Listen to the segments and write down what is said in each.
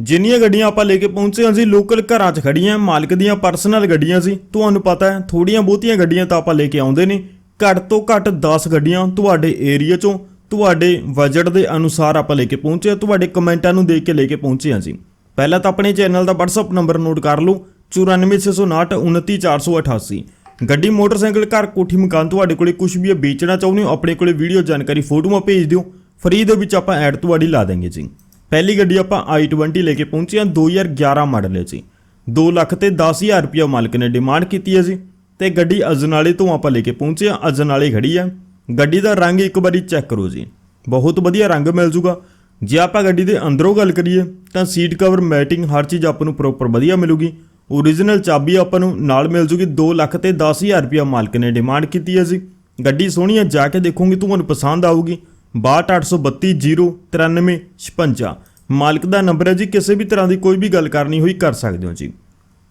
ਜਿੰਨੀਆਂ ਗੱਡੀਆਂ ਆਪਾਂ ਲੈ ਕੇ ਪਹੁੰਚੇ ਹਾਂ ਜੀ ਲੋਕਲ ਘਰਾਂ 'ਚ ਖੜੀਆਂ ਮਾਲਕ ਦੀਆਂ ਪਰਸਨਲ ਗੱਡੀਆਂ ਸੀ। ਤੁਹਾਨੂੰ ਪਤਾ ਹੈ ਥੋੜੀਆਂ ਬਹੁਤੀਆਂ ਗੱਡੀਆਂ ਤਾਂ ਆਪਾਂ ਲੈ ਕੇ ਆਉਂਦੇ ਨੇ ਘੱਟ ਤੋਂ ਘੱਟ 10 ਗੱਡੀਆਂ ਤੁਹਾਡੇ ਏਰੀਆ 'ਚੋਂ, ਤੁਹਾਡੇ ਬਜਟ ਦੇ ਅਨੁਸਾਰ ਆਪਾਂ ਲੈ ਕੇ ਪਹੁੰਚੇ ਹਾਂ। ਤੁਹਾਡੇ ਕਮੈਂਟਾਂ ਨੂੰ ਦੇਖ ਕੇ ਲੈ ਕੇ ਪਹੁੰਚੇ ਹਾਂ ਜੀ। ਪਹਿਲਾਂ ਤਾਂ ਆਪਣੇ ਚੈਨਲ ਦਾ WhatsApp ਨੰਬਰ ਨੋਟ ਕਰ ਲਓ 9469299488 ਗੱਡੀ, ਮੋਟਰਸਾਈਕਲ, ਘਰ, ਕੋਠੀ, ਮਕਾਨ ਤੁਹਾਡੇ ਕੋਲੇ ਕੁਝ ਵੀ ਹੈ, ਵੇਚਣਾ ਚਾਹੁੰਦੇ ਹੋ, ਆਪਣੇ ਕੋਲੇ ਵੀਡੀਓ ਜਾਣਕਾਰੀ, ਫੋਟੋਆਂ ਭੇਜ ਦਿਓ। ਫਰੀ ਦੇ ਵਿੱਚ ਆਪਾਂ ਐਡ ਤੁਹਾਡੀ ਲਾ ਦਾਂਗੇ ਜੀ। ਪਹਿਲੀ ਗੱਡੀ ਆਪਾਂ i20 ਲੈ ਕੇ ਪਹੁੰਚੇ ਹਾਂ 2011 ਮਾਡਲ ਹੈ ਜੀ। 2 ਲੱਖ ਤੇ 10000 ਰੁਪਇਆ ਮਾਲਕ ਨੇ ਡਿਮਾਂਡ ਕੀਤੀ ਹੈ ਜੀ। ਤੇ ਗੱਡੀ ਅਜਨਾਲੇ ਤੋਂ ਆਪਾਂ ਲੈ ਕੇ ਪਹੁੰਚੇ ਹਾਂ, ਅਜਨਾਲੇ ਖੜੀ ਹੈ। ਗੱਡੀ ਦਾ ਰੰਗ ਇੱਕ ਵਾਰੀ ਚੈੱਕ ਕਰੋ ਜੀ। ਬਹੁਤ ਵਧੀਆ ਰੰਗ ਮਿਲ ਜੂਗਾ। ਜੇ ਆਪਾਂ ਗੱਡੀ ਦੇ ਅੰਦਰੋਂ ਗੱਲ ਕਰੀਏ, ਤਾਂ ਸੀਟ ਕਵਰ ਮੈਟਿੰਗ ਹਰ ਚੀਜ਼ ਆਪਾਂ ਨੂੰ ਪ੍ਰੋਪਰ ਵਧੀਆ ਮਿਲੂਗੀ। ਓਰੀਜਨਲ ਚਾਬੀ ਆਪਾਂ ਨੂੰ ਨਾਲ ਮਿਲ ਜੂਗੀ। 2 ਲੱਖ ਤੇ 10000 ਰੁਪਇਆ ਮਾਲਕ ਨੇ ਡਿਮਾਂਡ ਕੀਤੀ ਹੈ ਜੀ। ਗੱਡੀ ਸੋਹਣੀ ਹੈ, ਜਾ ਕੇ ਦੇਖੋਗੇ, ਤੁਹਾਨੂੰ ਪਸੰਦ ਆਊਗੀ। 6283293956 ਮਾਲਕ ਦਾ ਨੰਬਰ ਹੈ ਜੀ, ਕਿਸੇ ਵੀ ਤਰ੍ਹਾਂ ਦੀ ਕੋਈ ਵੀ ਗੱਲ ਕਰਨੀ ਹੋਈ ਕਰ ਸਕਦੇ ਹੋ ਜੀ।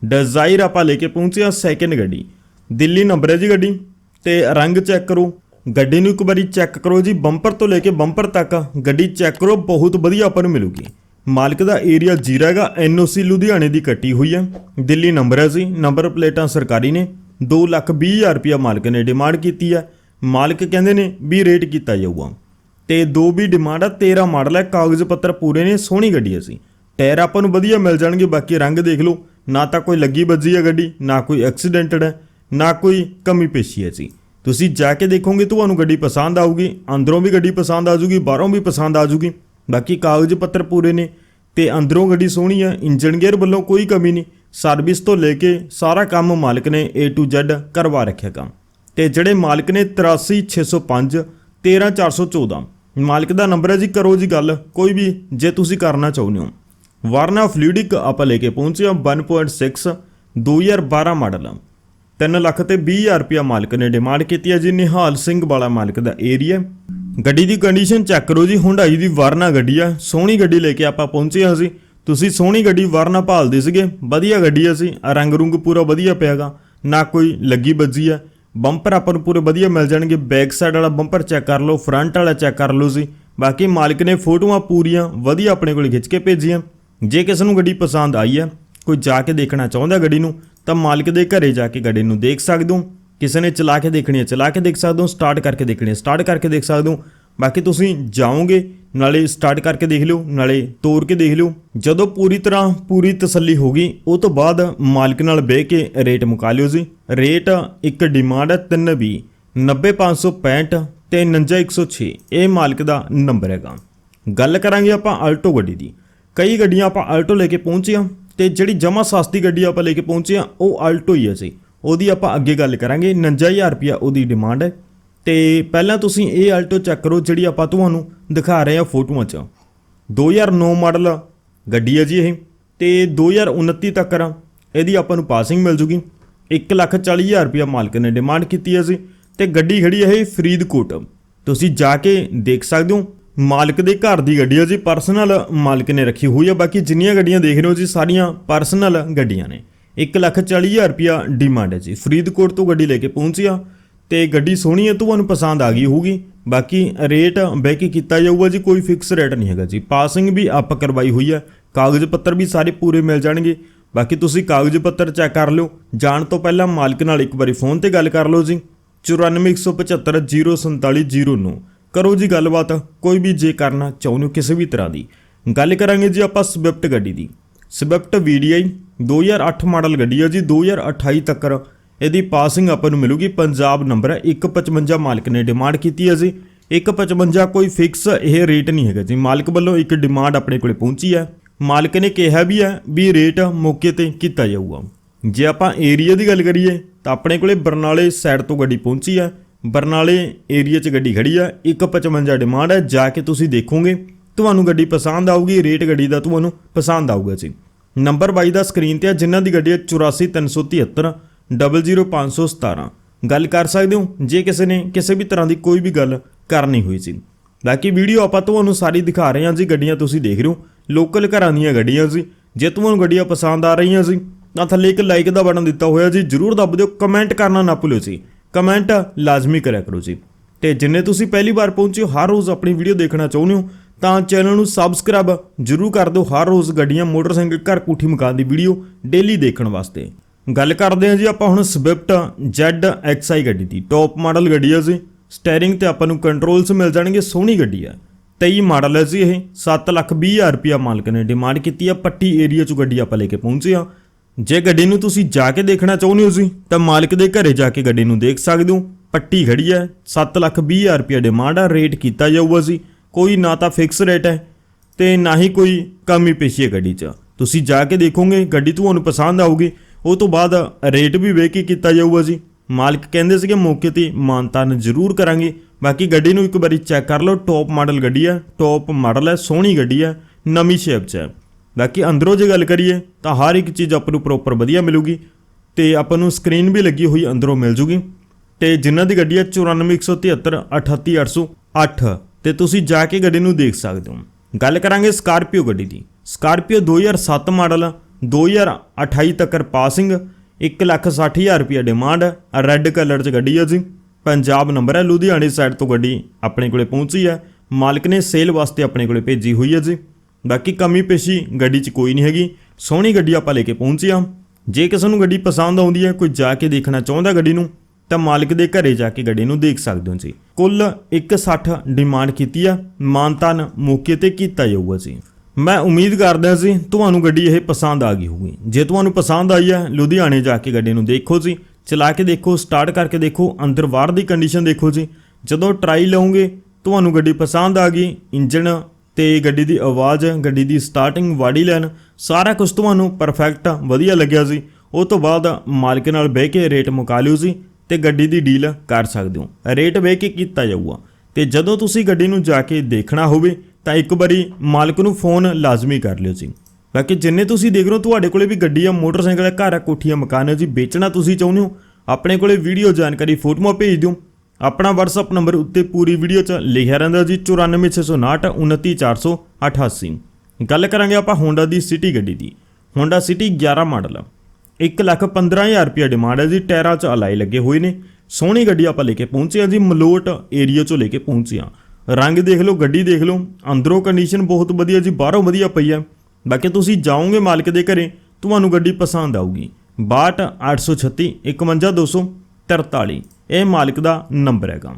ਡਿਜ਼ਾਇਰ ਆਪਾਂ ਲੈ ਕੇ ਪਹੁੰਚੇ ਹਾਂ ਸੈਕਿੰਡ ਗੱਡੀ। ਦਿੱਲੀ ਨੰਬਰ ਹੈ ਜੀ ਗੱਡੀ, ਤੇ ਰੰਗ ਚੈੱਕ ਕਰੋ। ਗੱਡੀ ਨੂੰ ਇੱਕ ਵਾਰੀ ਚੈੱਕ ਕਰੋ ਜੀ ਬੰਪਰ ਤੋਂ ਲੈ ਕੇ ਬੰਪਰ ਤੱਕ। ਗੱਡੀ ਚੈੱਕ ਕਰੋ, ਬਹੁਤ ਵਧੀਆ ਆਪਾਂ ਨੂੰ ਮਿਲੂਗੀ। ਮਾਲਕ ਦਾ ਏਰੀਆ ਜੀਰਾ ਹੈਗਾ ਐਨਓਸੀ ਲੁਧਿਆਣੇ ਦੀ ਕੱਟੀ ਹੋਈ ਹੈ। ਦਿੱਲੀ ਨੰਬਰ ਹੈ ਜੀ, ਨੰਬਰ ਪਲੇਟਾਂ ਸਰਕਾਰੀ ਨੇ। 2 ਲੱਖ 20 ਹਜ਼ਾਰ ਰੁਪਇਆ ਮਾਲਕ ਨੇ ਡਿਮਾਂਡ ਕੀਤੀ ਹੈ। ਮਾਲਕ ਕਹਿੰਦੇ ਨੇ ਵੀ ਰੇਟ ਕੀਤਾ ਜਾਊਗਾ। ਤੇ ਦੋ ਵੀ ਡਿਮਾਂਡ ਆ 13 ਮਾਡਲ ਹੈ ਕਾਗਜ਼ ਪੱਤਰ ਪੂਰੇ ਨੇ, ਸੋਹਣੀ ਗੱਡੀ ਹੈ ਸੀ ਟਾਇਰ ਆਪਾਂ ਨੂੰ ਵਧੀਆ ਮਿਲ ਜਾਣਗੇ, ਬਾਕੀ ਰੰਗ ਦੇਖ ਲਓ। ਨਾ ਤਾਂ ਕੋਈ ਲੱਗੀ ਵੱਜੀ ਹੈ ਗੱਡੀ, ਨਾ ਕੋਈ ਐਕਸੀਡੈਂਟਡ ਹੈ ਨਾ ਕੋਈ ਕਮੀ ਪੇਸ਼ੀ ਹੈ ਜੀ ਤੁਸੀਂ ਜਾ ਕੇ ਦੇਖੋਗੇ, ਤੁਹਾਨੂੰ ਗੱਡੀ ਪਸੰਦ ਆਊਗੀ, ਅੰਦਰੋਂ ਵੀ ਗੱਡੀ ਪਸੰਦ ਆ ਜਾਊਗੀ, ਬਾਹਰੋਂ ਵੀ ਪਸੰਦ ਆ ਜਾਊਗੀ। ਬਾਕੀ ਕਾਗਜ਼ ਪੱਤਰ ਪੂਰੇ ਨੇ ਤੇ ਅੰਦਰੋਂ ਗੱਡੀ ਸੋਹਣੀ ਹੈ ਇੰਜਨ ਗੇਅਰ ਵੱਲੋਂ ਕੋਈ ਕਮੀ ਨਹੀਂ। ਸਰਵਿਸ ਤੋਂ ਲੈ ਕੇ ਸਾਰਾ ਕੰਮ ਮਾਲਕ ਨੇ A to Z ਕਰਵਾ ਰੱਖਿਆ ਕੰਮ। ਤੇ ਜਿਹੜੇ ਮਾਲਕ ਨੇ 83605 13414 ਮਾਲਕ ਦਾ ਨੰਬਰ ਹੈ ਜੀ, ਕਰੋ ਜੀ ਗੱਲ। ਕੋਈ ਵੀ ਜੇ ਤੁਸੀਂ ਕਰਨਾ ਚਾਹੁੰਦੇ ਹੋ। ਵਾਰਨਾ ਫਲੂਇਡਿਕ ਆਪਾਂ ਲੈ ਕੇ ਪਹੁੰਚੇ ਹਾਂ 1.6 2012 ਮਾਡਲ। ਆ 3 ਲੱਖ ਤੇ 20 ਹਜ਼ਾਰ ਰੁਪਇਆ ਮਾਲਕ ਨੇ ਡਿਮਾਂਡ ਕੀਤੀ ਹੈ ਜੀ, ਨਿਹਾਲ ਸਿੰਘ ਵਾਲਾ ਮਾਲਕ ਦਾ ਏਰੀਆ ਗੱਡੀ ਦੀ ਕੰਡੀਸ਼ਨ ਚੈੱਕ ਕਰੋ ਜੀ ਹੁੰਡਾਈ ਦੀ ਵਾਰਨਾ ਗੱਡੀ ਆ। ਸੋਹਣੀ ਗੱਡੀ ਲੈ ਕੇ ਆਪਾਂ ਪਹੁੰਚੇ ਹਾਂ ਅਸੀਂ ਤੁਸੀਂ ਸੋਹਣੀ ਗੱਡੀ ਵਾਰਨਾ ਭਾਲਦੇ ਸੀਗੇ, ਵਧੀਆ ਗੱਡੀ ਆ ਸੀ ਰੰਗ ਰੁੰਗ ਪੂਰਾ ਵਧੀਆ ਪਿਆਗਾ ਨਾ ਕੋਈ ਲੱਗੀ ਬੱਜੀ ਆ। ਬੰਪਰ ਆਪਾਂ ਨੂੰ ਪੂਰੇ ਵਧੀਆ ਮਿਲ ਜਾਣਗੇ। ਬੈਕ ਸਾਈਡ ਵਾਲਾ ਬੰਪਰ ਚੈੱਕ ਕਰ ਲਓ ਫਰੰਟ ਵਾਲਾ ਚੈੱਕ ਕਰ ਲਓ ਜੀ। ਬਾਕੀ ਮਾਲਕ ਨੇ ਫੋਟੋਆਂ ਪੂਰੀਆਂ ਵਧੀਆ ਆਪਣੇ ਕੋਲ ਖਿੱਚ ਕੇ ਭੇਜੀਆਂ। ਜੇ ਕਿਸੇ ਨੂੰ ਗੱਡੀ ਪਸੰਦ ਆਈ ਹੈ ਕੋਈ ਜਾ ਕੇ ਦੇਖਣਾ ਚਾਹੁੰਦਾ ਗੱਡੀ ਨੂੰ, ਤਾਂ ਮਾਲਕ ਦੇ ਘਰੇ ਜਾ ਕੇ ਗੱਡੀ ਨੂੰ ਦੇਖ ਸਕਦੇ ਹੋ। ਕਿਸੇ ਨੇ ਚਲਾ ਕੇ ਦੇਖਣੀ ਹੈ, ਚਲਾ ਕੇ ਦੇਖ ਸਕਦੇ ਹੋ ਸਟਾਰਟ ਕਰਕੇ ਦੇਖਣੀ ਹੈ ਸਟਾਰਟ ਕਰਕੇ ਦੇਖ ਸਕਦੇ ਹੋ। ਬਾਕੀ ਤੁਸੀਂ ਜਾਓਗੇ ਨਾਲੇ ਸਟਾਰਟ ਕਰਕੇ ਦੇਖ ਲਿਓ, ਨਾਲੇ ਤੋੜ ਕੇ ਦੇਖ ਲਿਓ। ਜਦੋਂ ਪੂਰੀ ਤਰ੍ਹਾਂ ਪੂਰੀ ਤਸੱਲੀ ਹੋ ਗਈ, ਉਹ ਤੋਂ ਬਾਅਦ ਮਾਲਕ ਨਾਲ ਬਹਿ ਕੇ ਰੇਟ ਮੁਕਾ ਲਿਓ ਜੀ। ਰੇਟ ਇੱਕ ਡਿਮਾਂਡ ਹੈ 320 90565 ਤੇ 59106 ਇਹ ਮਾਲਕ ਦਾ ਨੰਬਰ ਹੈਗਾ। ਗੱਲ ਕਰਾਂਗੇ ਆਪਾਂ ਆਲਟੋ ਗੱਡੀ ਦੀ। ਕਈ ਗੱਡੀਆਂ ਆਪਾਂ ਆਲਟੋ ਲੈ ਕੇ ਪਹੁੰਚੇ ਹਾਂ ਤੇ ਜਿਹੜੀ ਜਮਾ ਸਸਤੀ ਗੱਡੀ ਆਪਾਂ ਲੈ ਕੇ ਪਹੁੰਚੇ ਹਾਂ, ਉਹ ਆਲਟੋ ਹੀ ਹੈ ਜੀ। ਉਹਦੀ ਆਪਾਂ ਅੱਗੇ ਗੱਲ ਕਰਾਂਗੇ 59000 ਰੁਪਿਆ ਉਹਦੀ ਡਿਮਾਂਡ ਹੈ। ਤੇ ਪਹਿਲਾਂ ਤੁਸੀਂ ਇਹ ਆਲਟੋ ਚੈੱਕ ਕਰੋ ਜਿਹੜੀ ਆਪਾਂ ਤੁਹਾਨੂੰ ਦਿਖਾ ਰਹੇ ਹਾਂ ਫੋਟੋਆਂ 'ਚ। 2009 ਮਾਡਲ ਗੱਡੀ ਹੈ ਜੀ ਇਹ, ਤੇ 2029 ਤੱਕ ਇਹਦੀ ਆਪਾਂ ਨੂੰ ਪਾਸਿੰਗ ਮਿਲ ਜੂਗੀ। 140000 ਰੁਪਿਆ ਮਾਲਕ ਨੇ ਡਿਮਾਂਡ ਕੀਤੀ ਹੈ ਜੀ। ਤੇ ਗੱਡੀ ਖੜੀ ਹੈ ਇਹ ਫਰੀਦਕੋਟ। ਤੁਸੀਂ ਜਾ ਕੇ ਦੇਖ ਸਕਦੇ ਹੋ, ਮਾਲਕ ਦੇ ਘਰ ਦੀ ਗੱਡੀ ਹੈ ਜੀ। ਪਰਸਨਲ ਮਾਲਕ ਨੇ ਰੱਖੀ ਹੋਈ ਹੈ ਬਾਕੀ ਜਿੰਨੀਆਂ ਗੱਡੀਆਂ ਦੇਖ ਰਹੇ ਹੋ ਜੀ, ਸਾਰੀਆਂ ਪਰਸਨਲ ਗੱਡੀਆਂ ਨੇ। 140000 ਰੁਪਿਆ ਡਿਮਾਂਡ ਹੈ ਜੀ। ਫਰੀਦਕੋਟ ਤੋਂ ਗੱਡੀ ਲੈ ਕੇ ਪਹੁੰਚਿਆ ਤੇ ਗੱਡੀ ਸੋਹਣੀ ਹੈ ਤੁਹਾਨੂੰ ਪਸੰਦ ਆ ਗਈ ਹੋਊਗੀ। ਬਾਕੀ ਰੇਟ ਬਹਿ ਕੇ ਕੀਤਾ ਜਾਊਗਾ ਜੀ, ਕੋਈ ਫਿਕਸ ਰੇਟ ਨਹੀਂ ਹੈਗਾ ਜੀ। ਪਾਸਿੰਗ ਵੀ ਅਪ ਕਰਵਾਈ ਹੋਈ ਹੈ ਕਾਗਜ਼ ਪੱਤਰ ਵੀ ਸਾਰੇ ਪੂਰੇ ਮਿਲ ਜਾਣਗੇ। ਬਾਕੀ ਤੁਸੀਂ ਕਾਗਜ਼ ਪੱਤਰ ਚੈੱਕ ਕਰ ਲਿਓ। ਜਾਣ ਤੋਂ ਪਹਿਲਾਂ ਮਾਲਕ ਨਾਲ ਇੱਕ ਵਾਰੀ ਫੋਨ ਤੇ ਗੱਲ ਕਰ ਲਓ ਜੀ। 9417504709 ਕਰੋ ਜੀ ਗੱਲਬਾਤ, ਕੋਈ ਵੀ ਜੇ ਕਰਨਾ ਚਾਹੁੰਦੇ ਹੋ ਕਿਸੇ ਵੀ ਤਰ੍ਹਾਂ ਦੀ। ਗੱਲ ਕਰਾਂਗੇ ਜੀ ਆਪਾਂ ਸਵਿਫਟ ਗੱਡੀ ਦੀ। ਸਵਿਫਟ VDI 2008 ਮਾਡਲ ਗੱਡੀ ਹੈ ਜੀ 2028 ਤੱਕ ਇਹਦੀ ਪਾਸਿੰਗ ਆਪਾਂ ਨੂੰ ਮਿਲੂਗੀ। ਪੰਜਾਬ ਨੰਬਰ ਹੈ 155 ਮਾਲਕ ਨੇ ਡਿਮਾਂਡ ਕੀਤੀ ਹੈ ਜੀ। 155 ਕੋਈ ਫਿਕਸ ਇਹ ਰੇਟ ਨਹੀਂ ਹੈਗਾ ਜੀ। ਮਾਲਕ ਵੱਲੋਂ ਇੱਕ ਡਿਮਾਂਡ ਆਪਣੇ ਕੋਲੇ ਪਹੁੰਚੀ ਹੈ। ਮਾਲਕ ਨੇ ਕਿਹਾ ਵੀ ਹੈ ਵੀ ਰੇਟ ਮੌਕੇ ਤੇ ਕੀਤਾ ਜਾਊਗਾ। ਜੇ ਆਪਾਂ ਏਰੀਆ ਦੀ ਗੱਲ ਕਰੀਏ, ਤਾਂ ਆਪਣੇ ਕੋਲੇ ਬਰਨਾਲੇ ਸਾਈਡ ਤੋਂ ਗੱਡੀ ਪਹੁੰਚੀ ਹੈ। ਬਰਨਾਲੇ ਏਰੀਆ 'ਚ ਗੱਡੀ ਖੜੀ ਹੈ। 155 ਡਿਮਾਂਡ ਹੈ। ਜਾ ਕੇ ਤੁਸੀਂ ਦੇਖੋਗੇ, ਤੁਹਾਨੂੰ ਗੱਡੀ ਪਸੰਦ ਆਊਗੀ। ਰੇਟ ਗੱਡੀ ਦਾ ਤੁਹਾਨੂੰ ਪਸੰਦ ਆਊਗਾ ਜੀ। ਨੰਬਰ 22 ਦਾ ਸਕਰੀਨ ਤੇ ਆ ਜਿਨ੍ਹਾਂ ਦੀ ਗੱਡੀ ਹੈ 84373 00517 ਗੱਲ ਕਰ ਸਕਦੇ ਹੋ? ਜੇ ਕਿਸੇ ਨੇ ਕਿਸੇ ਵੀ ਤਰ੍ਹਾਂ ਦੀ ਕੋਈ ਵੀ ਗੱਲ ਕਰਨੀ ਹੋਈ ਸੀ। ਬਾਕੀ ਵੀਡੀਓ ਆਪਾਂ ਤੁਹਾਨੂੰ ਸਾਰੀ ਦਿਖਾ ਰਹੇ ਹਾਂ ਜੀ, ਗੱਡੀਆਂ ਤੁਸੀਂ ਦੇਖ ਰਹੇ ਹੋ। ਲੋਕਲ ਘਰਾਂ ਦੀਆਂ ਗੱਡੀਆਂ ਸੀ, ਜੇ ਤੁਹਾਨੂੰ ਗੱਡੀਆਂ ਪਸੰਦ ਆ ਰਹੀਆਂ ਸੀ, ਤਾਂ ਥੱਲੇ ਇੱਕ ਲਾਈਕ ਦਾ ਬਟਨ ਦਿੱਤਾ ਹੋਇਆ ਜੀ ਜਰੂਰ ਦੱਬ ਦਿਓ ਕਮੈਂਟ ਕਰਨਾ ਨਾ ਭੁੱਲਿਓ ਜੀ। ਕਮੈਂਟ ਲਾਜ਼ਮੀ ਕਰਿਆ ਕਰੋ ਜੀ। ਤੇ ਜਿੰਨੇ ਤੁਸੀਂ ਪਹਿਲੀ ਵਾਰ ਪਹੁੰਚੇ ਹੋ, ਹਰ ਰੋਜ਼ ਆਪਣੀ ਵੀਡੀਓ ਦੇਖਣਾ ਚਾਹੁੰਦੇ ਹੋ, ਤਾਂ ਚੈਨਲ ਨੂੰ ਸਬਸਕ੍ਰਾਈਬ ਜਰੂਰ ਕਰ ਦਿਓ। ਹਰ ਰੋਜ਼ ਗੱਡੀਆਂ, ਮੋਟਰਸਾਈਕਲ, ਘਰ ਕੋਠੀ ਮਕਾਨ ਦੀ ਵੀਡੀਓ ਡੇਲੀ ਦੇਖਣ ਵਾਸਤੇ। ਗੱਲ ਕਰਦੇ ਹਾਂ ਜੀ ਆਪਾਂ ਹੁਣ ਸਵਿਫਟ Z XI ਗੱਡੀ ਦੀ। ਟੌਪ ਮਾਡਲ ਗੱਡੀ ਹੈ ਜੀ। ਸਟੀਅਰਿੰਗ ਤੇ ਆਪਾਂ ਨੂੰ ਕੰਟਰੋਲਸ ਮਿਲ ਜਾਣਗੇ, ਸੋਹਣੀ ਗੱਡੀ ਹੈ 23 ਮਾਡਲ ਹੈ ਜੀ ਇਹ। 7 ਲੱਖ 20 ਹਜ਼ਾਰ ਰੁਪਿਆ ਮਾਲਕ ਨੇ ਡਿਮਾਂਡ ਕੀਤੀ ਆ। ਪੱਟੀ ਏਰੀਆ 'ਚ ਗੱਡੀ ਆਪਾਂ ਲੈ ਕੇ ਪਹੁੰਚੇ ਹਾਂ। ਜੇ ਗੱਡੀ ਨੂੰ ਤੁਸੀਂ ਜਾ ਕੇ ਦੇਖਣਾ ਚਾਹੁੰਦੇ ਹੋ ਜੀ, ਤਾਂ ਮਾਲਕ ਦੇ ਘਰੇ ਜਾ ਕੇ ਗੱਡੀ ਨੂੰ ਦੇਖ ਸਕਦੇ ਹੋ। ਪੱਟੀ ਖੜੀ ਹੈ 7 ਲੱਖ 20 ਹਜ਼ਾਰ ਰੁਪਿਆ ਡਿਮਾਂਡ ਆ। ਰੇਟ ਕੀਤਾ ਜਾਊਗਾ ਜੀ। ਕੋਈ ਨਾ ਤਾਂ ਫਿਕਸ ਰੇਟ ਹੈ ਤੇ ਨਾ ਹੀ ਕੋਈ ਕਮੀ ਪੇਸ਼ੀ ਹੈ ਗੱਡੀ 'ਚ। ਤੁਸੀਂ ਜਾ ਕੇ ਦੇਖੋਗੇ, ਗੱਡੀ ਤੁਹਾਨੂੰ ਪਸੰਦ ਆਊਗੀ। ਉਹ ਤੋਂ ਬਾਅਦ ਰੇਟ ਵੀ ਵੇਖ ਕੇ ਕੀਤਾ ਜਾਊਗਾ ਜੀ। ਮਾਲਕ ਕਹਿੰਦੇ ਸੀਗੇ ਮੌਕੇ ਤੇ ਮਾਨਤਾਨ ਜ਼ਰੂਰ ਕਰਾਂਗੇ। ਬਾਕੀ ਗੱਡੀ ਨੂੰ ਇੱਕ ਵਾਰੀ ਚੈੱਕ ਕਰ ਲਓ ਟੌਪ ਮਾਡਲ ਗੱਡੀ ਹੈ ਟੌਪ ਮਾਡਲ ਹੈ ਸੋਹਣੀ ਗੱਡੀ ਹੈ ਨਵੀਂ ਸ਼ੇਪ 'ਚ ਹੈ ਬਾਕੀ ਅੰਦਰੋਂ ਜੇ ਗੱਲ ਕਰੀਏ ਤਾਂ ਹਰ ਇੱਕ ਚੀਜ਼ ਆਪਾਂ ਨੂੰ ਪ੍ਰੋਪਰ ਵਧੀਆ ਮਿਲੂਗੀ ਤੇ ਆਪਾਂ ਨੂੰ ਸਕਰੀਨ ਵੀ ਲੱਗੀ ਹੋਈ ਅੰਦਰੋਂ ਮਿਲ ਜੂਗੀ। ਤੇ ਜਿਨ੍ਹਾਂ ਦੀ ਗੱਡੀ ਹੈ 9417 38808 ਤੇ ਤੁਸੀਂ ਜਾ ਕੇ ਗੱਡੀ ਨੂੰ ਦੇਖ ਸਕਦੇ ਹੋ। ਗੱਲ ਕਰਾਂਗੇ ਸਕਾਰਪੀਓ ਗੱਡੀ ਦੀ। ਸਕਾਰਪੀਓ 2007 ਮਾਡਲ 2028 ਤੱਕ ਪਾਸਿੰਗ 160000 ਰੁਪਏ ਡਿਮਾਂਡ ਰੈੱਡ ਕਲਰ 'ਚ ਗੱਡੀ ਹੈ ਜੀ। ਪੰਜਾਬ ਨੰਬਰ ਹੈ, ਲੁਧਿਆਣੇ ਸਾਈਡ ਤੋਂ ਗੱਡੀ ਆਪਣੇ ਕੋਲੇ ਪਹੁੰਚੀ ਹੈ। ਮਾਲਕ ਨੇ ਸੇਲ ਵਾਸਤੇ ਆਪਣੇ ਕੋਲੇ ਭੇਜੀ ਹੋਈ ਹੈ ਜੀ। ਬਾਕੀ ਕਮੀ ਪੇਸ਼ੀ ਗੱਡੀ 'ਚ ਕੋਈ ਨਹੀਂ ਹੈਗੀ। ਸੋਹਣੀ ਗੱਡੀ ਆਪਾਂ ਲੈ ਕੇ ਪਹੁੰਚੇ ਹਾਂ। ਜੇ ਕਿਸੇ ਨੂੰ ਗੱਡੀ ਪਸੰਦ ਆਉਂਦੀ ਹੈ, ਕੋਈ ਜਾ ਕੇ ਦੇਖਣਾ ਚਾਹੁੰਦਾ ਗੱਡੀ ਨੂੰ, ਤਾਂ ਮਾਲਕ ਦੇ ਘਰੇ ਜਾ ਕੇ ਗੱਡੀ ਨੂੰ ਦੇਖ ਸਕਦੇ ਹੋ ਜੀ। ਕੁੱਲ 160 ਡਿਮਾਂਡ ਕੀਤੀ ਆ ਮਾਨਤਾਨ ਮੌਕੇ ਤੇ ਕੀਤਾ ਜਾਊਗਾ ਜੀ। ਮੈਂ ਉਮੀਦ ਕਰਦਾ ਸੀ ਤੁਹਾਨੂੰ ਗੱਡੀ ਇਹ ਪਸੰਦ ਆ ਗਈ ਹੋਊਗੀ। ਜੇ ਤੁਹਾਨੂੰ ਪਸੰਦ ਆਈ ਹੈ, ਲੁਧਿਆਣੇ ਜਾ ਕੇ ਗੱਡੀ ਨੂੰ ਦੇਖੋ ਜੀ। ਚਲਾ ਕੇ ਦੇਖੋ, ਸਟਾਰਟ ਕਰਕੇ ਦੇਖੋ, ਅੰਦਰ ਬਾਹਰ ਦੀ ਕੰਡੀਸ਼ਨ ਦੇਖੋ ਜੀ। ਜਦੋਂ ਟਰਾਈ ਲਓਗੇ, ਤੁਹਾਨੂੰ ਗੱਡੀ ਪਸੰਦ ਆ ਗਈ। ਇੰਜਨ ਤੇ ਗੱਡੀ ਦੀ ਆਵਾਜ਼, ਗੱਡੀ ਦੀ ਸਟਾਰਟਿੰਗ ਬਾਡੀ ਲਾਈਨ ਸਾਰਾ ਕੁਝ ਤੁਹਾਨੂੰ ਪਰਫੈਕਟ ਵਧੀਆ ਲੱਗਿਆ ਸੀ ਉਹ ਤੋਂ ਬਾਅਦ ਮਾਲਕ ਨਾਲ ਬਹਿ ਕੇ ਰੇਟ ਮੁਕਾ ਲਿਓ ਜੀ ਤੇ ਗੱਡੀ ਦੀ ਡੀਲ ਕਰ ਸਕਦੇ ਹੋ। ਰੇਟ ਵੇਖ ਕੇ ਕੀਤਾ ਜਾਊਗਾ। ਤੇ ਜਦੋਂ ਤੁਸੀਂ ਗੱਡੀ ਨੂੰ ਜਾ ਕੇ ਦੇਖਣਾ ਹੋਵੇ, ਤਾਂ ਇੱਕ ਵਾਰੀ ਮਾਲਕ ਨੂੰ ਫੋਨ ਲਾਜ਼ਮੀ ਕਰ ਲਿਓ ਜੀ। ਬਾਕੀ ਜਿੰਨੇ ਤੁਸੀਂ ਦੇਖ ਰਹੇ ਹੋ, ਤੁਹਾਡੇ ਕੋਲੇ ਵੀ ਗੱਡੀ ਆ, ਮੋਟਰਸਾਈਕਲ ਆ, ਘਰ ਆ ਕੋਠੀ ਆ ਮਕਾਨ ਹੈ ਜੀ, ਵੇਚਣਾ ਤੁਸੀਂ ਚਾਹੁੰਦੇ ਹੋ, ਆਪਣੇ ਕੋਲੇ ਵੀਡੀਓ ਜਾਣਕਾਰੀ ਫੋਟੋਆਂ ਭੇਜ ਦਿਓ। ਆਪਣਾ WhatsApp ਨੰਬਰ ਉੱਤੇ ਪੂਰੀ ਵੀਡੀਓ 'ਚ ਲਿਖਿਆ ਰਹਿੰਦਾ ਜੀ 94659 29488 ਗੱਲ ਕਰਾਂਗੇ ਆਪਾਂ ਹੋਂਡਾ ਦੀ ਸਿਟੀ ਗੱਡੀ ਦੀ। ਹੋਂਡਾ ਸਿਟੀ 11 ਮਾਡਲ ਆ। 1 ਲੱਖ 15000 ਰੁਪਏ ਡਿਮਾਂਡ ਹੈ ਜੀ, ਟਾਇਰਾਂ 'ਚ ਅਲਾਈ ਲੱਗੇ ਹੋਏ ਨੇ। ਸੋਹਣੀ ਗੱਡੀ ਆਪਾਂ ਲੈ ਕੇ ਪਹੁੰਚੇ ਆ ਜੀ, ਮਲੋਟ ਏਰੀਆ 'ਚੋਂ ਲੈ ਕੇ ਪਹੁੰਚੇ ਆ ਰੰਗ ਦੇਖ ਲਓ, ਗੱਡੀ ਦੇਖ ਲਓ, ਅੰਦਰੋਂ ਕੰਡੀਸ਼ਨ ਬਹੁਤ ਵਧੀਆ ਜੀ, ਬਾਹਰੋਂ ਵਧੀਆ ਪਈ ਆ ਬਾਕੀ ਤੁਸੀਂ ਜਾਓਗੇ ਮਾਲਕ ਦੇ ਘਰੇ, ਤੁਹਾਨੂੰ ਗੱਡੀ ਪਸੰਦ ਆਊਗੀ। 62 836 51243 ਇਹ ਮਾਲਕ ਦਾ ਨੰਬਰ ਹੈਗਾ।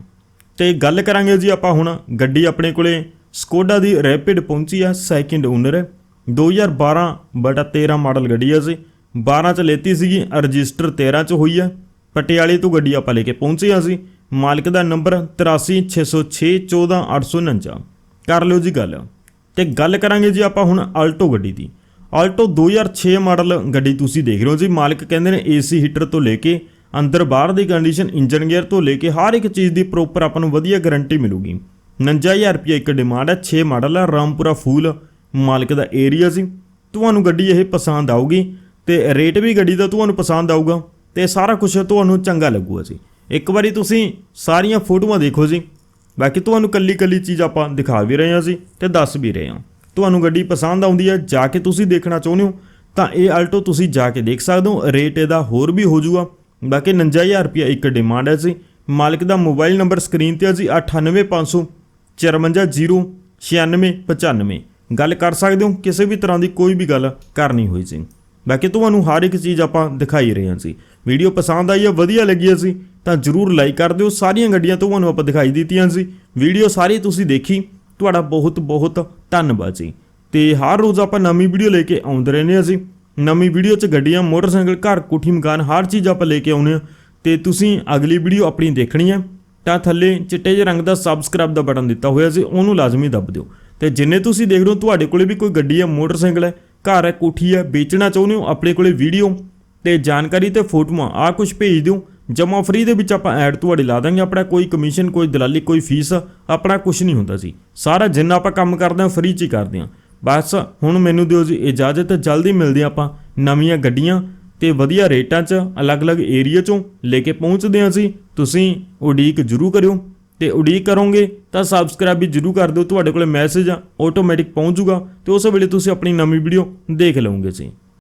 ਤੇ ਗੱਲ ਕਰਾਂਗੇ ਜੀ ਆਪਾਂ ਹੁਣ, ਗੱਡੀ ਆਪਣੇ ਕੋਲੇ ਸਕੋਡਾ ਦੀ ਰੈਪਿਡ ਪਹੁੰਚੀ ਆ ਸੈਕਿੰਡ ਓਨਰ ਹੈ। 2012 ਬਟਾ 13 ਮਾਡਲ ਗੱਡੀ ਹੈ ਜੀ। 12 ਚ ਲੈਤੀ ਸੀਗੀ, ਰਜਿਸਟਰ 13 ਚ ਹੋਈ ਹੈ। ਪਟਿਆਲੇ ਤੋਂ ਗੱਡੀ ਆਪਾਂ ਲੈ ਕੇ ਪਹੁੰਚੇ ਹਾਂ ਸੀ ਮਾਲਕ ਦਾ ਨੰਬਰ 8360614849 ਕਰ ਲਿਓ ਜੀ ਗੱਲ। ਤੇ ਗੱਲ ਕਰਾਂਗੇ ਜੀ ਆਪਾਂ ਹੁਣ ਆਲਟੋ ਗੱਡੀ ਦੀ। ਆਲਟੋ 2006 ਮਾਡਲ ਗੱਡੀ ਤੁਸੀਂ ਦੇਖ ਰਹੇ ਹੋ ਜੀ। ਮਾਲਕ ਕਹਿੰਦੇ ਨੇ ਏਸੀ ਹੀਟਰ ਤੋਂ ਲੈ ਕੇ ਅੰਦਰ ਬਾਹਰ ਦੀ ਕੰਡੀਸ਼ਨ ਇੰਜਨ ਗੇਅਰ ਤੋਂ ਲੈ ਕੇ ਹਰ ਇੱਕ ਚੀਜ਼ ਦੀ ਪ੍ਰੋਪਰ ਆਪਾਂ ਨੂੰ ਵਧੀਆ ਗਾਰੰਟੀ ਮਿਲੂਗੀ। 59000 ਰੁਪਏ ਇੱਕ ਡਿਮਾਂਡ ਹੈ। 6 ਮਾਡਲ ਹੈ। ਰਾਮਪੁਰਾ ਫੂਲ ਮਾਲਕ ਦਾ ਏਰੀਆ ਸੀ ਤੁਹਾਨੂੰ ਗੱਡੀ ਇਹ ਪਸੰਦ ਆਊਗੀ ਤੇ ਰੇਟ ਵੀ ਗੱਡੀ ਦਾ ਤੁਹਾਨੂੰ ਪਸੰਦ ਆਊਗਾ। ਤੇ ਸਾਰਾ ਕੁਝ ਤੁਹਾਨੂੰ ਚੰਗਾ ਲੱਗੂਗਾ ਜੀ। ਇੱਕ ਵਾਰੀ ਤੁਸੀਂ ਸਾਰੀਆਂ ਫੋਟੋਆਂ ਦੇਖੋ ਜੀ। ਬਾਕੀ ਤੁਹਾਨੂੰ ਕੱਲੀ ਕੱਲੀ ਚੀਜ਼ ਆਪਾਂ ਦਿਖਾ ਵੀ ਰਹੇ ਹਾਂ ਜੀ ਤੇ ਦੱਸ ਵੀ ਰਹੇ ਹਾਂ। ਤੁਹਾਨੂੰ ਗੱਡੀ ਪਸੰਦ ਆਉਂਦੀ ਹੈ, ਜਾ ਕੇ ਤੁਸੀਂ ਦੇਖਣਾ ਚਾਹੁੰਦੇ ਹੋ, ਤਾਂ ਇਹ ਆਲਟੋ ਤੁਸੀਂ ਜਾ ਕੇ ਦੇਖ ਸਕਦੇ ਹੋ। ਰੇਟ ਇਹਦਾ ਹੋਰ ਵੀ ਹੋ ਜਾਊਗਾ। ਬਾਕੀ 59000 ਰੁਪਏ ਇੱਕ ਡਿਮਾਂਡ ਹੈ ਜੀ। ਮਾਲਕ ਦਾ ਮੋਬਾਈਲ ਨੰਬਰ ਸਕਰੀਨ ਤੇ ਹੈ ਜੀ 98500 540995 ਗੱਲ ਕਰ ਸਕਦੇ ਹੋ, ਕਿਸੇ ਵੀ ਤਰ੍ਹਾਂ ਦੀ ਕੋਈ ਵੀ ਗੱਲ ਕਰਨੀ ਹੋਈ ਜੀ। ਬਾਕੀ ਤੁਹਾਨੂੰ ਹਰ ਇੱਕ ਚੀਜ਼ ਆਪਾਂ ਦਿਖਾਈ ਰਹੇ ਹਾਂ ਜੀ। ਵੀਡੀਓ ਪਸੰਦ ਆਈ ਹੈ ਵਧੀਆ ਲੱਗੀ ਹੈ ਤਾਂ ਜਰੂਰ ਲਾਈਕ ਕਰ ਦਿਓ। ਸਾਰੀਆਂ ਗੱਡੀਆਂ ਤੁਹਾਨੂੰ ਆਪਾਂ ਦਿਖਾਈ ਦਿੱਤੀਆਂ ਸੀ। ਵੀਡੀਓ ਸਾਰੀ ਤੁਸੀਂ ਦੇਖੀ। ਤੁਹਾਡਾ ਬਹੁਤ ਬਹੁਤ ਧੰਨਵਾਦ ਜੀ। ਤੇ ਹਰ ਰੋਜ਼ ਆਪਾਂ ਨਵੀਂ ਵੀਡੀਓ ਲੈ ਕੇ ਆਉਂਦੇ ਰਹਿੰਦੇ ਹਾਂ ਜੀ। ਨਵੀਂ ਵੀਡੀਓ 'ਚ ਗੱਡੀਆਂ, ਮੋਟਰਸਾਈਕਲ, ਘਰ, ਕੋਠੀ, ਮਕਾਨ, ਹਰ ਚੀਜ਼ ਆਪਾਂ ਲੈ ਕੇ ਆਉਂਦੇ ਹਾਂ। ਤੇ ਤੁਸੀਂ ਅਗਲੀ ਵੀਡੀਓ ਆਪਣੀ ਦੇਖਣੀ ਹੈ। ਤਾਂ ਥੱਲੇ ਚਿੱਟੇ ਜਿਹੇ ਰੰਗ ਦਾ ਸਬਸਕ੍ਰਾਈਬ ਦਾ ਬਟਨ ਦਿੱਤਾ ਹੋਇਆ ਸੀ, ਉਹਨੂੰ ਲਾਜ਼ਮੀ ਦੱਬ ਦਿਓ। ਤੇ ਜਿੰਨੇ ਤੁਸੀਂ ਦੇਖ ਰਹੇ ਹੋ, ਤੁਹਾਡੇ ਕੋਲੇ ਵੀ ਕੋਈ ਗੱਡੀ ਹੈ, ਮੋਟਰਸਾਈਕਲ ਹੈ, ਘਰ ਹੈ, ਕੋਠੀ ਹੈ, ਵੇਚਣਾ ਚਾਹੁੰਦੇ ਹੋ, ਆਪਣੇ ਕੋਲੇ ਵੀਡੀਓ ਤੇ ਜਾਣਕਾਰੀ ਤੇ ਫੋਟੋਆਂ ਆ ਕੁਝ ਭੇਜ ਦਿਓ ਜਮਾ ਫਰੀ ਦੇ ਵਿੱਚ ਆਪਾਂ ਐਡ ਤੁਹਾਡੇ ਲਾ ਦਾਂਗੇ। ਆਪਣਾ ਕੋਈ ਕਮਿਸ਼ਨ ਕੋਈ ਦਲਾਲੀ, ਕੋਈ ਫੀਸ ਆਪਣਾ ਕੁਝ ਨਹੀਂ ਹੁੰਦਾ ਸੀ ਸਾਰਾ ਜਿੰਨਾ ਆਪਾਂ ਕੰਮ ਕਰਦੇ ਹਾਂ ਫ੍ਰੀ ਚ ਹੀ ਕਰਦੇ ਹਾਂ। ਬਸ ਹੁਣ ਮੈਨੂੰ ਦਿਓ ਜੀ ਇਜਾਜ਼ਤ। ਜਲਦੀ ਮਿਲਦੇ ਹਾਂ ਆਪਾਂ ਨਵੀਆਂ ਗੱਡੀਆਂ ਤੇ ਵਧੀਆ ਰੇਟਾਂ 'ਚ, ਅਲੱਗ-ਅਲੱਗ ਏਰੀਆ 'ਚੋਂ ਲੈ ਕੇ ਪਹੁੰਚਦੇ ਹਾਂ ਅਸੀਂ ਤੁਸੀਂ ਉਡੀਕ ਜ਼ਰੂਰ ਕਰਿਓ। ਤੇ ਉਡੀਕ ਕਰੋਗੇ ਤਾਂ ਸਬਸਕ੍ਰਾਈਬ ਵੀ ਜ਼ਰੂਰ ਕਰ ਦਿਓ। ਤੁਹਾਡੇ ਕੋਲੇ ਮੈਸੇਜ ਆਟੋਮੈਟਿਕ ਪਹੁੰਚ ਜਾਊਗਾ ਤੇ ਉਸ ਵੇਲੇ ਤੁਸੀਂ ਆਪਣੀ ਨਵੀਂ ਵੀਡੀਓ ਦੇਖ ਲਓਗੇ ਜੀ।